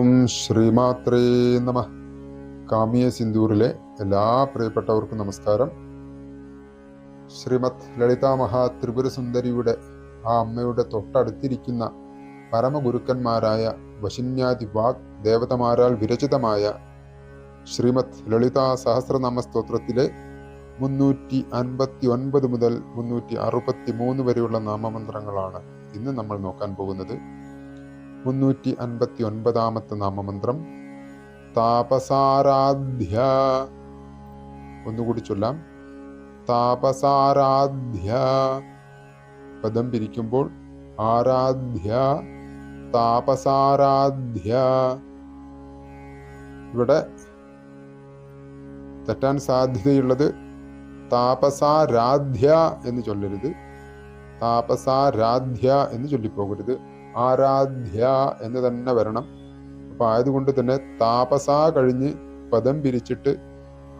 ഓം ശ്രീമാത്രേ നമ. കാമിയ സിന്ദൂറിലെ എല്ലാ പ്രിയപ്പെട്ടവർക്കും നമസ്കാരം. ശ്രീമത് ലളിതാ മഹാ ത്രിപുരസുന്ദരിയുടെ ആ അമ്മയുടെ തൊട്ടടുത്തിരിക്കുന്ന പരമഗുരുക്കന്മാരായ വശിന്യാദി വാഗ് ദേവതമാരാൽ വിരചിതമായ ശ്രീമത് ലളിതാ സഹസ്രനാമ സ്തോത്രത്തിലെ മുന്നൂറ്റി അൻപത്തി ഒൻപത് മുതൽ മുന്നൂറ്റി അറുപത്തി മൂന്ന് വരെയുള്ള നാമമന്ത്രങ്ങളാണ് ഇന്ന് നമ്മൾ നോക്കാൻ പോകുന്നത്. മുന്നൂറ്റി അൻപത്തി ഒൻപതാമത്തെ നാമമന്ത്രം. താപസാരാധ്യ. ഒന്നുകൂടി ചൊല്ലാം. താപസാരാധ്യ. പദം പിരിക്കുമ്പോൾ ആരാധ്യ. താപസാരാധ്യ. ഇവിടെ തെറ്റാൻ സാധ്യതയുള്ളത് താപസാരാധ്യ എന്ന് ചൊല്ലരുത്. താപസാരാധ്യ എന്ന് ചൊല്ലിപ്പോകരുത്. ആരാധ്യ എന്ന് തന്നെ വരണം. അപ്പം ആയതുകൊണ്ട് തന്നെ താപസ കഴിഞ്ഞ് പദം പിരിച്ചിട്ട്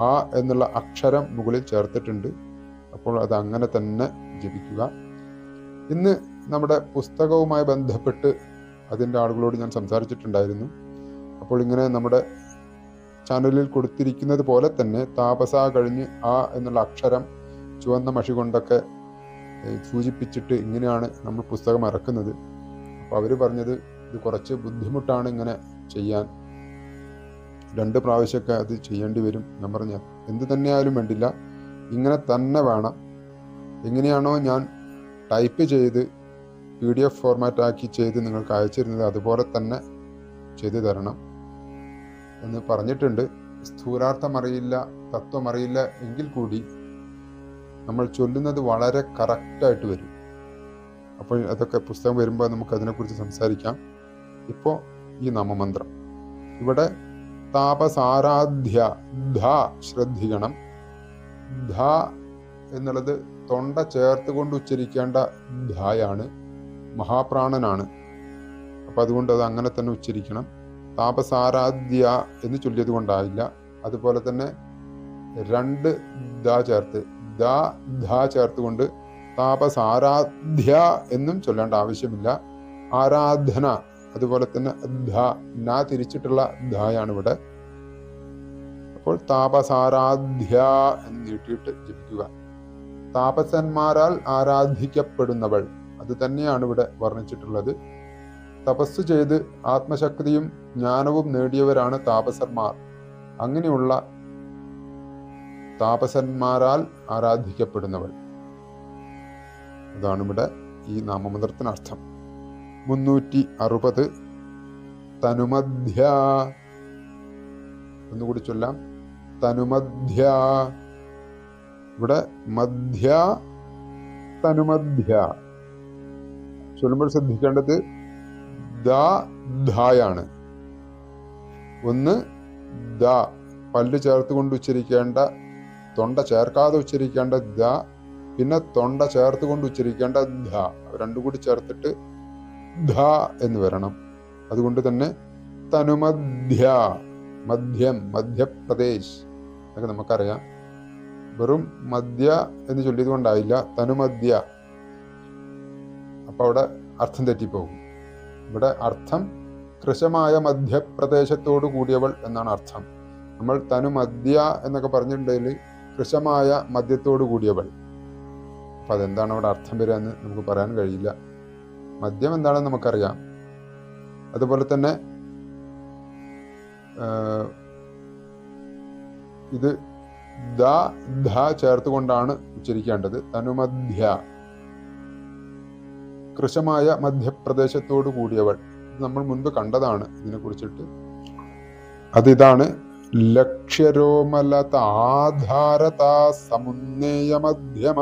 ആ എന്നുള്ള അക്ഷരം മുകളിൽ ചേർത്തിട്ടുണ്ട്. അപ്പോൾ അത് അങ്ങനെ തന്നെ ജപിക്കുക. ഇന്ന് നമ്മുടെ പുസ്തകവുമായി ബന്ധപ്പെട്ട് അതിന്റെ ആളുകളോട് ഞാൻ സംസാരിച്ചിട്ടുണ്ടായിരുന്നു. അപ്പോൾ ഇങ്ങനെ നമ്മുടെ ചാനലിൽ കൊടുത്തിരിക്കുന്നത് പോലെ തന്നെ താപസ കഴിഞ്ഞ് ആ എന്നുള്ള അക്ഷരം ചുവന്ന മഷി കൊണ്ടൊക്കെ സൂചിപ്പിച്ചിട്ട് ഇങ്ങനെയാണ് നമ്മൾ പുസ്തകം ഇറക്കുന്നത്. അപ്പോൾ അവർ പറഞ്ഞത് ഇത് കുറച്ച് ബുദ്ധിമുട്ടാണ് ഇങ്ങനെ ചെയ്യാൻ. രണ്ട് പ്രാവശ്യമൊക്കെ അത് ചെയ്യേണ്ടി വരും. ഞാൻ പറഞ്ഞ എന്ത് തന്നെയായാലും വേണ്ടില്ല. ഇങ്ങനെ തന്നെ വേണം. എങ്ങനെയാണോ ഞാൻ ടൈപ്പ് ചെയ്ത് പി ഡി എഫ് ഫോർമാറ്റ് ആക്കി ചെയ്ത് നിങ്ങൾക്ക് അയച്ചിരുന്നത് അതുപോലെ തന്നെ ചെയ്തു തരണം എന്ന് പറഞ്ഞിട്ടുണ്ട്. സ്ഥൂലാർത്ഥം അറിയില്ല തത്വം അറിയില്ല എങ്കിൽ കൂടി നമ്മൾ ചൊല്ലുന്നത് വളരെ കറക്റ്റായിട്ട് വരും. അപ്പോൾ അതൊക്കെ പുസ്തകം വരുമ്പോൾ നമുക്ക് അതിനെക്കുറിച്ച് സംസാരിക്കാം. ഇപ്പോൾ ഈ നാമമന്ത്രം. ഇവിടെ താപസാരാധ്യ ധ ശ്രദ്ധിക്കണം. ധ എന്നുള്ളത് തൊണ്ട ചേർത്ത് കൊണ്ട് ഉച്ചരിക്കേണ്ട ധായാണ് മഹാപ്രാണനാണ്. അപ്പം അതുകൊണ്ട് അത് അങ്ങനെ തന്നെ ഉച്ചരിക്കണം. താപസാരാധ്യ എന്ന് ചൊല്ലിയത് കൊണ്ടായില്ല. അതുപോലെ തന്നെ രണ്ട് ദ ചേർത്ത് ദ ധ താപസാരാധ്യ എന്നും ചൊല്ലേണ്ട ആവശ്യമില്ല. ആരാധന അതുപോലെ തന്നെ ധ ന തിരിച്ചിട്ടുള്ള ധായാണ് ഇവിടെ അപ്പോൾ താപസാരാധ്യ എന്ന് നീട്ടിയിട്ട് ജപിക്കുക. താപസന്മാരാൽ ആരാധിക്കപ്പെടുന്നവൾ അത് തന്നെയാണ് ഇവിടെ വർണിച്ചിട്ടുള്ളത്. തപസ് ചെയ്ത് ആത്മശക്തിയും ജ്ഞാനവും നേടിയവരാണ് താപസന്മാർ. അങ്ങനെയുള്ള താപസന്മാരാൽ ആരാധിക്കപ്പെടുന്നവൾ. അതാണ് ഇവിടെ ഈ നാമമന്ത്രത്തിനർത്ഥം. മുന്നൂറ്റി അറുപത് തനുമധ്യ ഒന്നുകൂടി ചൊല്ലാം. തനുമധ്യ. ഇവിടെ മധ്യ തനുമധ്യ. ചൊല്ലുമ്പോൾ ശ്രദ്ധിക്കേണ്ടത് ദ ഒന്ന് ദ പല്ല് ചേർത്ത് കൊണ്ട് ഉച്ചരിക്കേണ്ട തൊണ്ട ചേർക്കാതെ ഉച്ചരിക്കേണ്ട ദ പിന്നെ തൊണ്ട ചേർത്ത് കൊണ്ട് ഉച്ചരിക്കേണ്ട ധ രണ്ടും കൂടി ചേർത്തിട്ട് ധ എന്ന് വരണം. അതുകൊണ്ട് തന്നെ തനുമധ്യ മധ്യം മധ്യപ്രദേശ് എന്നൊക്കെ നമുക്കറിയാം. വെറും മധ്യ എന്ന് ചൊല്ലിയത് കൊണ്ടായില്ല തനുമധ്യ. അപ്പൊ അവിടെ അർത്ഥം തെറ്റിപ്പോകും. ഇവിടെ അർത്ഥം കൃശമായ മധ്യപ്രദേശത്തോട് കൂടിയവൾ എന്നാണ് അർത്ഥം. നമ്മൾ തനുമധ്യ എന്നൊക്കെ പറഞ്ഞിട്ടുണ്ടെങ്കിൽ കൃശമായ മദ്യത്തോട് കൂടിയവൾ. അപ്പൊ അതെന്താണ് അവിടെ അർത്ഥം വരിക എന്ന് നമുക്ക് പറയാൻ കഴിയില്ല. മദ്യം എന്താണെന്ന് നമുക്കറിയാം. അതുപോലെ തന്നെ ഇത് ദ ധ ചേർത്തുകൊണ്ടാണ് ഉച്ചരിക്കേണ്ടത്. തനുമധ്യ കൃശമായ മധ്യപ്രദേശത്തോട് കൂടിയവൾ. നമ്മൾ മുൻപ് കണ്ടതാണ് ഇതിനെ കുറിച്ചിട്ട് അതിതാണ് ലക്ഷ്യരോമലത ആധാരത സമുന്നേയ മധ്യമ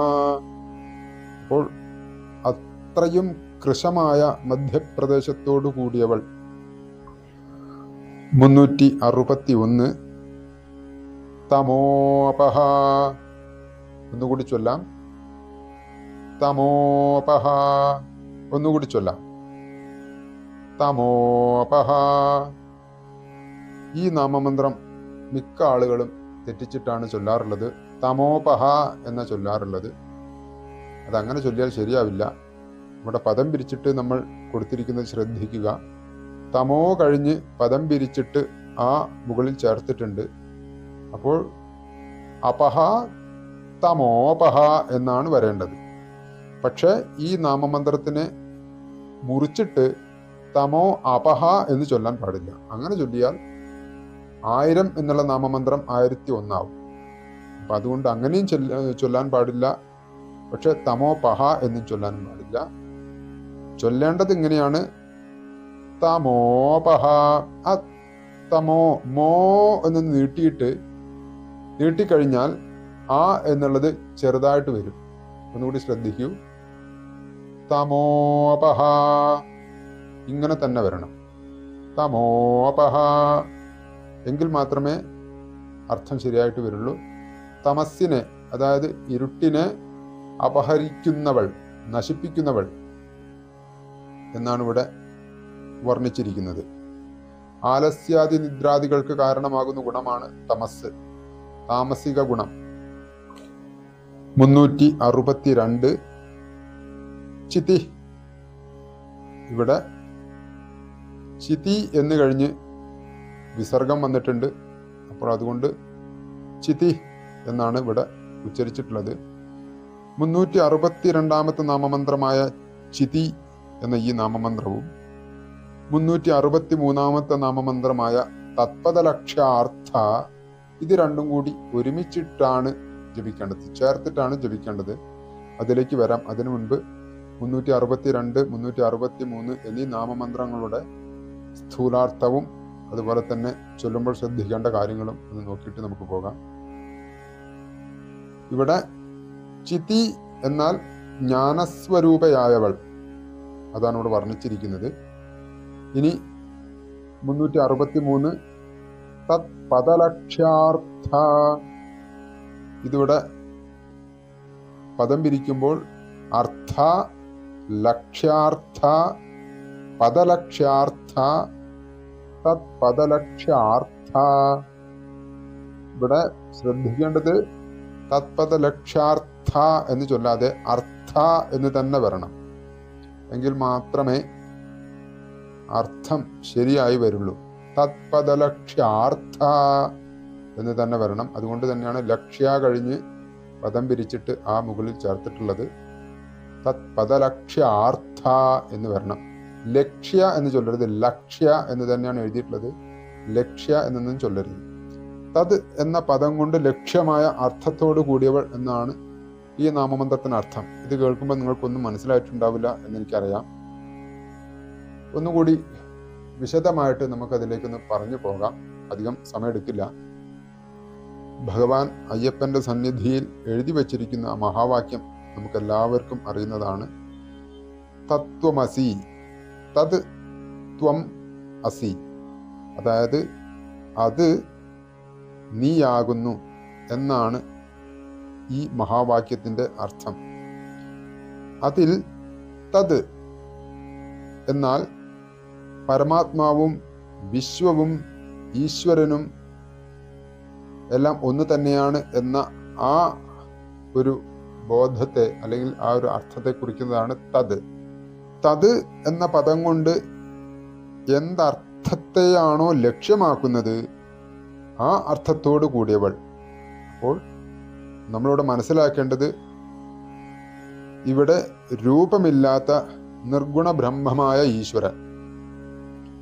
അപ്പോൾ അത്രയും കൃശമായ മധ്യപ്രദേശത്തോടു കൂടിയവൾ. മുന്നൂറ്റി അറുപത്തി ഒന്ന് തമോപഹ. ഒന്നുകൂടി ചൊല്ലാം. തമോപഹ. ഒന്നുകൂടി ചൊല്ലാം. തമോപഹ. ഈ നാമമന്ത്രം മിക്ക ആളുകളും തെറ്റിച്ചിട്ടാണ് ചൊല്ലാറുള്ളത്. തമോപഹ എന്ന ചൊല്ലാറുള്ളത്. അതങ്ങനെ ചൊല്ലിയാൽ ശരിയാവില്ല. നമ്മുടെ പദം പിരിച്ചിട്ട് നമ്മൾ കൊടുത്തിരിക്കുന്നത് ശ്രദ്ധിക്കുക. തമോ കഴിഞ്ഞ് പദം പിരിച്ചിട്ട് ആ മുകളിൽ ചേർത്തിട്ടുണ്ട്. അപ്പോൾ അപഹ തമോപഹ എന്നാണ് വരേണ്ടത്. പക്ഷേ ഈ നാമമന്ത്രത്തിനെ മുറിച്ചിട്ട് തമോ അപഹ എന്ന് ചൊല്ലാൻ പാടില്ല. അങ്ങനെ ചൊല്ലിയാൽ ആയിരം എന്നുള്ള നാമമന്ത്രം ആയിരത്തി ഒന്നാവും. അപ്പം അതുകൊണ്ട് അങ്ങനെയും ചൊല്ലാൻ പാടില്ല. പക്ഷെ തമോ പഹ എന്നും ചൊല്ലാനും പാടില്ല ചൊല്ലേണ്ടത് ഇങ്ങനെയാണ്. തമോ പഹ. ആ തമോ മോ എന്ന് നീട്ടിയിട്ട് നീട്ടിക്കഴിഞ്ഞാൽ ആ എന്നുള്ളത് ചെറുതായിട്ട് വരും. ഒന്നുകൂടി ശ്രദ്ധിക്കൂ. തമോപഹ ഇങ്ങനെ തന്നെ വരണം. തമോപഹ എങ്കിൽ മാത്രമേ അർത്ഥം ശരിയായിട്ട് വരുള്ളൂ. തമസ്സിനെ അതായത് ഇരുട്ടിനെ അപഹരിക്കുന്നവൾ നശിപ്പിക്കുന്നവൾ എന്നാണ് ഇവിടെ വർണിച്ചിരിക്കുന്നത്. ആലസ്യാദി നിദ്രാദികൾക്ക് കാരണമാകുന്ന ഗുണമാണ് തമസ് താമസിക ഗുണം. മുന്നൂറ്റി അറുപത്തിരണ്ട് ചിതി ഇവിടെ ചിതി എന്ന് കഴിഞ്ഞ് വിസർഗം വന്നിട്ടുണ്ട്. അപ്പോൾ അതുകൊണ്ട് ചിതി എന്നാണ് ഇവിടെ ഉച്ചരിച്ചിട്ടുള്ളത്. മുന്നൂറ്റി അറുപത്തിരണ്ടാമത്തെ നാമമന്ത്രമായ ചിതി എന്ന ഈ നാമമന്ത്രവും മുന്നൂറ്റി അറുപത്തി മൂന്നാമത്തെ നാമമന്ത്രമായ തത്പദലക്ഷ്യാർത്ഥ ഇത് രണ്ടും കൂടി ഒരുമിച്ചിട്ടാണ് ജപിക്കേണ്ടത്. ചേർത്തിട്ടാണ് ജപിക്കേണ്ടത്. അതിലേക്ക് വരാം. അതിനു മുൻപ് മുന്നൂറ്റി അറുപത്തി രണ്ട് മുന്നൂറ്റി അറുപത്തി മൂന്ന് എന്നീ നാമമന്ത്രങ്ങളുടെ സ്ഥൂലാർത്ഥവും അതുപോലെ തന്നെ ചൊല്ലുമ്പോൾ ശ്രദ്ധിക്കേണ്ട കാര്യങ്ങളും ഒന്ന് നോക്കിയിട്ട് നമുക്ക് പോകാം. ഇവിടെ ചിതി എന്നാൽ ജ്ഞാനസ്വരൂപയായവൾ. അതാണ് ഇവിടെ വർണിച്ചിരിക്കുന്നത്. ഇനി മുന്നൂറ്റി അറുപത്തി മൂന്ന് തത് പദലക്ഷ്യാർത്ഥ. ഇതിവിടെ പദം പിരിക്കുമ്പോൾ അർത്ഥ ലക്ഷ്യാർത്ഥ പദലക്ഷ്യാർത്ഥ തത് പദലക്ഷ്യാർത്ഥ. ഇവിടെ ശ്രദ്ധിക്കേണ്ടത് തത്പദലക്ഷ്യാർത്ഥ എന്ന് ചൊല്ലാതെ അർത്ഥ എന്ന് തന്നെ വരണം. എങ്കിൽ മാത്രമേ അർത്ഥം ശരിയായി വരുള്ളൂ. തത്പദലക്ഷ്യാർത്ഥ എന്ന് തന്നെ വരണം. അതുകൊണ്ട് തന്നെയാണ് ലക്ഷ്യ കഴിഞ്ഞ് പദം പിരിച്ചിട്ട് ആ മുകളിൽ ചേർത്തിട്ടുള്ളത് തത്പദലക്ഷ്യാർത്ഥ എന്ന് വരണം. ലക്ഷ്യ എന്ന് ചൊല്ലരുത്. ലക്ഷ്യ എന്ന് തന്നെയാണ് എഴുതിയിട്ടുള്ളത്. ലക്ഷ്യ എന്നൊന്നും ചൊല്ലരുത്. തത് എന്ന പദം കൊണ്ട് ലക്ഷ്യമായ അർത്ഥത്തോട് കൂടിയവൾ എന്നാണ് ഈ നാമമന്ത്രത്തിന് അർത്ഥം. ഇത് കേൾക്കുമ്പോൾ നിങ്ങൾക്കൊന്നും മനസ്സിലായിട്ടുണ്ടാവില്ല എന്ന് എനിക്കറിയാം ഒന്നുകൂടി വിശദമായിട്ട് നമുക്കതിലേക്കൊന്ന് പറഞ്ഞു പോകാം. അധികം സമയമെടുക്കില്ല. ഭഗവാൻ അയ്യപ്പന്റെ സന്നിധിയിൽ എഴുതി വച്ചിരിക്കുന്ന മഹാവാക്യം നമുക്കെല്ലാവർക്കും അറിയുന്നതാണ്. തത്വമസി. തത് ത്വം അസി. അതായത് അത് നീയാകുന്നു എന്നാണ് ഈ മഹാവാക്യത്തിന്റെ അർത്ഥം. അതിൽ തത് എന്നാൽ പരമാത്മാവും വിശ്വവും ഈശ്വരനും എല്ലാം ഒന്ന് തന്നെയാണ് എന്ന ആ ഒരു ബോധത്തെ അല്ലെങ്കിൽ ആ ഒരു അർത്ഥത്തെ കുറിക്കുന്നതാണ് തത് തത് എന്ന പദം കൊണ്ട് എന്തർത്ഥത്തെയാണോ ലക്ഷ്യമാക്കുന്നത് ആ അർത്ഥത്തോട് കൂടിയവൾ. അപ്പോൾ നമ്മളിവിടെ മനസ്സിലാക്കേണ്ടത് ഇവിടെ രൂപമില്ലാത്ത നിർഗുണ ബ്രഹ്മമായ ഈശ്വരൻ.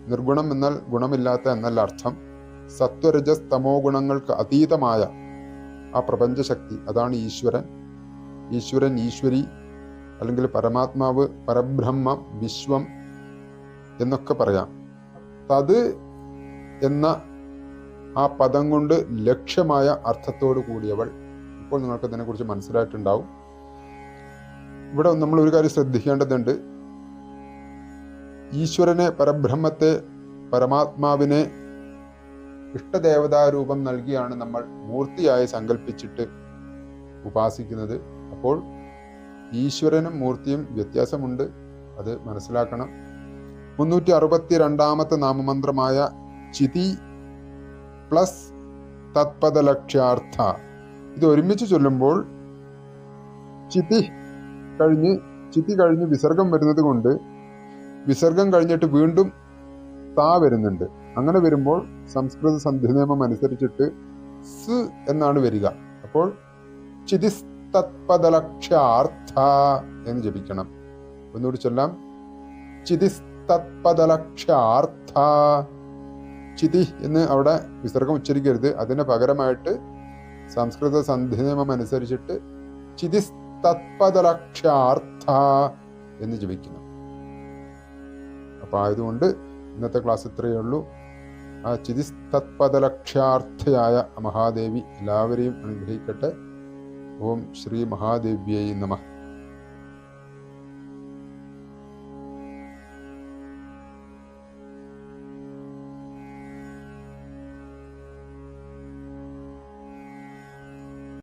നിർഗുണം എന്നാൽ ഗുണമില്ലാത്ത എന്നല്ല അർത്ഥം. സത്വരജസ് തമോ ഗുണങ്ങൾക്ക് അതീതമായ ആ പ്രപഞ്ചശക്തി അതാണ് ഈശ്വരൻ. ഈശ്വരൻ ഈശ്വരി അല്ലെങ്കിൽ പരമാത്മാവ് പരബ്രഹ്മം വിശ്വം എന്നൊക്കെ പറയാം. തത് എന്ന ആ പദം കൊണ്ട് ലക്ഷ്യമായ അർത്ഥത്തോടു കൂടിയവൾ ഇപ്പോൾ നിങ്ങൾക്ക് ഇതിനെക്കുറിച്ച് മനസ്സിലായിട്ടുണ്ടാവും. ഇവിടെ നമ്മൾ ഒരു കാര്യം ശ്രദ്ധിക്കേണ്ടതുണ്ട്. ഈശ്വരനെ പരബ്രഹ്മത്തെ പരമാത്മാവിനെ ഇഷ്ടദേവതാരൂപം നൽകിയാണ് നമ്മൾ മൂർത്തിയായി സങ്കല്പിച്ചിട്ട് ഉപാസിക്കുന്നത്. അപ്പോൾ ഈശ്വരനും മൂർത്തിയും വ്യത്യാസമുണ്ട്. അത് മനസ്സിലാക്കണം. മുന്നൂറ്റി അറുപത്തി രണ്ടാമത്തെ നാമമന്ത്രമായ ചിതി പ്ലസ് തത്പദലക്ഷ്യാർത്ഥ ഇത് ഒരുമിച്ച് ചൊല്ലുമ്പോൾ ചിത്തി കഴിഞ്ഞ് ചിത്തി കഴിഞ്ഞ് വിസർഗം വരുന്നത് കൊണ്ട് വിസർഗം കഴിഞ്ഞിട്ട് വീണ്ടും താ വരുന്നുണ്ട്. അങ്ങനെ വരുമ്പോൾ സംസ്കൃത സന്ധി നിയമം അനുസരിച്ചിട്ട് സ് എന്നാണ് വരിക. അപ്പോൾ ചിതിസ്തത്പദലക്ഷ്യാർത്ഥ എന്ന് ജപിക്കണം. ഒന്നുകൂടി ചൊല്ലാം. ചിതിസ്തത്പദലക്ഷ്യാർത്ഥ. ചിതി എന്ന് അവിടെ വിസർഗം ഉച്ചരിക്കരുത്. അതിന് പകരമായിട്ട് സംസ്കൃത സന്ധി നിയമം അനുസരിച്ചിട്ട് ചിതിസ്തത്പദലക്ഷാർത്ഥ എന്ന് ജപിക്കണം അപ്പൊ ആയതുകൊണ്ട് ഇന്നത്തെ ക്ലാസ് ഇത്രയേ ഉള്ളൂ. ആ ചിതിസ്തത്പദലക്ഷാർത്ഥയായ മഹാദേവി എല്ലാവരെയും അനുഗ്രഹിക്കട്ടെ. ഓം ശ്രീ മഹാദേവ്യൈ നമഃ.